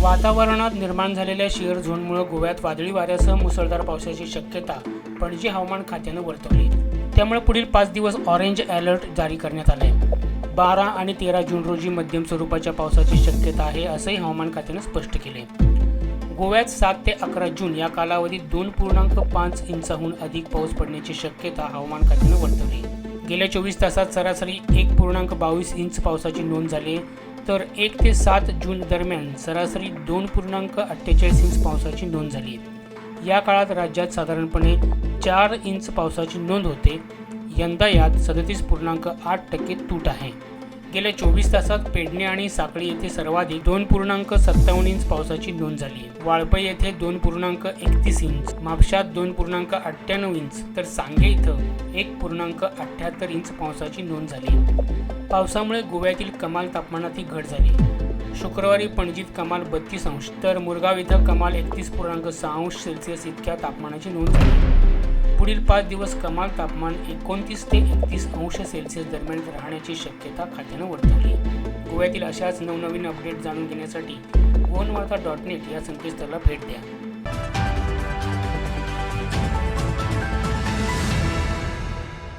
वातावरणात निर्माण झालेल्या शिअर झोनमुळे गोव्यात वादळी वाऱ्यासह मुसळधार पावसाची शक्यता पणजी हवामान खात्यानं वर्तवली. त्यामुळे पुढील पाच दिवस ऑरेंज अलर्ट जारी करण्यात आले बारा आणि तेरा जून रोजी मध्यम स्वरूपाच्या पावसाची शक्यता आहे असंही हवामान खात्यानं स्पष्ट केले गोव्यात सात ते अकरा जून या कालावधीत दोन पूर्णांक पाच इंचाहून अधिक पाऊस पडण्याची शक्यता हवामान खात्यानं वर्तवली. गेल्या चोवीस तासात सरासरी एक पूर्णांक बावीस इंच पावसाची नोंद झाली तर एक ते सात जून दरम्यान सरासरी दोन पूर्णांक अठ्ठेचाळीस इंच पावसाची नोंद झाली. या काळात राज्यात साधारणपणे चार इंच पावसाची नोंद होते. यंदा यात सदतीस पूर्णांक आठ टक्के तूट आहे. गेल्या चोवीस तासात पेडणे आणि साखळी येथे सर्वाधिक दोन पूर्णांक सत्तावन्न इंच पावसाची नोंद झाली वाळपई येथे दोन पूर्णांक एकतीस इंच म्हापशात दोन पूर्णांक अठ्ठ्याण्णव इंच तर सांगे इथं एक पूर्णांक अठ्ठ्याहत्तर इंच पावसाची नोंद झाली पावसामुळे गोव्यातील कमाल तापमानातही घट झाली शुक्रवारी पणजीत कमाल बत्तीस अंश तर मुरगाव इथं कमाल एकतीस पूर्णांक सहा अंश सेल्सिअस इतक्या तापमानाची नोंद झाली पुढील पाच दिवस कमाल तापमान एकोणतीस ते एकतीस अंश सेल्सिअस दरम्यान राहण्याची शक्यता खात्यानं वर्तवली. गोव्यातील अशाच नवनवीन अपडेट जाणून घेण्यासाठी गोवन वार्ता डॉट नेट या संकेतस्थळाला भेट द्या.